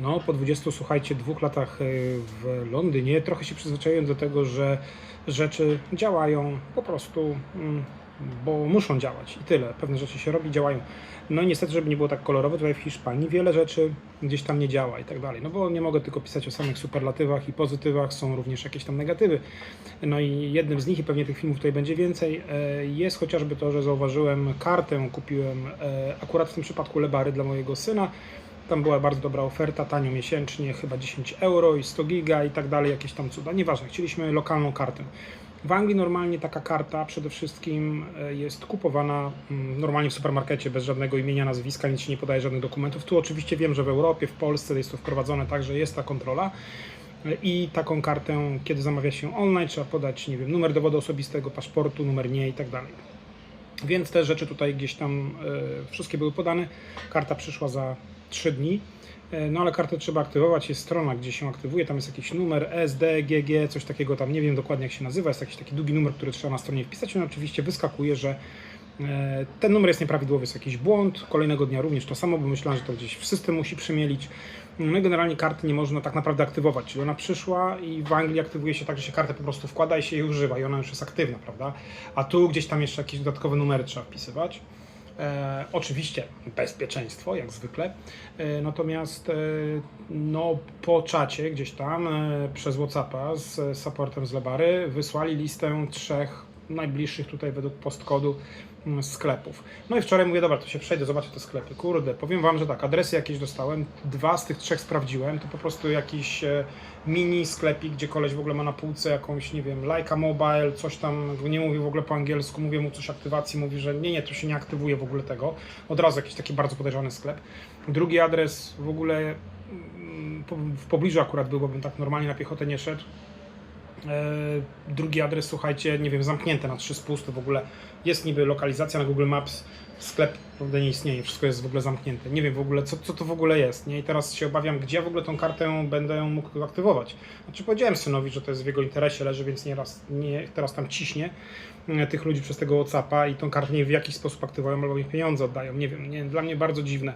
No, po 20, słuchajcie, dwóch latach y, w Londynie trochę się przyzwyczaiłem do tego, że rzeczy działają po prostu, mm, bo muszą działać i tyle. Pewne rzeczy się robi, działają. No i niestety, żeby nie było tak kolorowo, tutaj w Hiszpanii wiele rzeczy gdzieś tam nie działa i tak dalej. No bo nie mogę tylko pisać o samych superlatywach i pozytywach, są również jakieś tam negatywy. No i jednym z nich, i pewnie tych filmów tutaj będzie więcej, e, jest chociażby to, że zauważyłem kartę, kupiłem e, akurat w tym przypadku Lebary dla mojego syna. Tam była bardzo dobra oferta, tanio miesięcznie, chyba 10 euro i 100 giga i tak dalej, jakieś tam cuda. Nieważne, chcieliśmy lokalną kartę. W Anglii normalnie taka karta przede wszystkim e, jest kupowana mm, normalnie w supermarkecie bez żadnego imienia, nazwiska, nic się nie podaje żadnych dokumentów. Tu oczywiście wiem, że w Europie, w Polsce jest to wprowadzone tak, że jest ta kontrola. E, I taką kartę, kiedy zamawia się online, trzeba podać, nie wiem, numer dowodu osobistego, paszportu, numer nie i tak dalej. Więc te rzeczy tutaj gdzieś tam e, wszystkie były podane. Karta przyszła za 3 dni. E, No ale kartę trzeba aktywować, jest strona, gdzie się aktywuje, tam jest jakiś numer SD, GG, coś takiego tam, nie wiem dokładnie jak się nazywa, jest jakiś taki długi numer, który trzeba na stronie wpisać, no oczywiście wyskakuje, że e, ten numer jest nieprawidłowy, jest jakiś błąd, kolejnego dnia również to samo, bo myślałem, że to gdzieś w system musi przemielić. No i generalnie karty nie można tak naprawdę aktywować, czyli ona przyszła i w Anglii aktywuje się tak, że się kartę po prostu wkłada i się jej używa i ona już jest aktywna, prawda? A tu gdzieś tam jeszcze jakieś dodatkowe numery trzeba wpisywać. E, oczywiście bezpieczeństwo, jak zwykle. E, natomiast e, no, po czacie gdzieś tam e, przez Whatsappa z supportem z Lebary wysłali listę trzech najbliższych tutaj według postkodu mm, sklepów. No i wczoraj mówię, dobra, to się przejdę, zobaczę te sklepy. Kurde, powiem Wam, że tak, adresy jakieś dostałem, dwa z tych trzech sprawdziłem, to po prostu jakiś e, mini sklepik, gdzie koleś w ogóle ma na półce jakąś, nie wiem, Leica Mobile, coś tam, nie mówi w ogóle po angielsku, mówię mu coś aktywacji, mówi, że nie, nie, to się nie aktywuje w ogóle tego. Od razu jakiś taki bardzo podejrzany sklep. Drugi adres w ogóle mm, w pobliżu akurat był, bo bym tak normalnie na piechotę nie szedł. E, Drugi adres, słuchajcie, nie wiem, zamknięte na trzy spusty w ogóle. Jest niby lokalizacja na Google Maps, sklep prawda nie istnieje, wszystko jest w ogóle zamknięte. Nie wiem w ogóle, co, co to w ogóle jest, nie? I teraz się obawiam, gdzie w ogóle tą kartę będę mógł aktywować. Znaczy powiedziałem synowi, że to jest w jego interesie, leży, więc nieraz, nie, teraz tam ciśnie e, tych ludzi przez tego Whatsappa i tą kartę nie w jakiś sposób aktywują albo mi pieniądze oddają. Nie wiem, nie, dla mnie bardzo dziwne.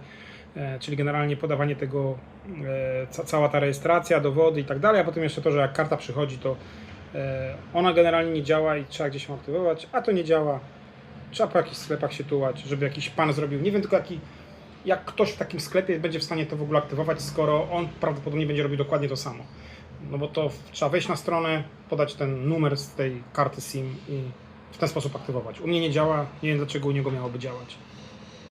E, Czyli generalnie podawanie tego, e, ca, cała ta rejestracja, dowody i tak dalej, a potem jeszcze to, że jak karta przychodzi, to e, ona generalnie nie działa i trzeba gdzieś ją aktywować, a to nie działa. Trzeba po jakichś sklepach się tułać, żeby jakiś pan zrobił. Nie wiem tylko jaki, jak ktoś w takim sklepie będzie w stanie to w ogóle aktywować, skoro on prawdopodobnie będzie robił dokładnie to samo. No bo to trzeba wejść na stronę, podać ten numer z tej karty SIM i w ten sposób aktywować. U mnie nie działa, nie wiem dlaczego u niego miałoby działać.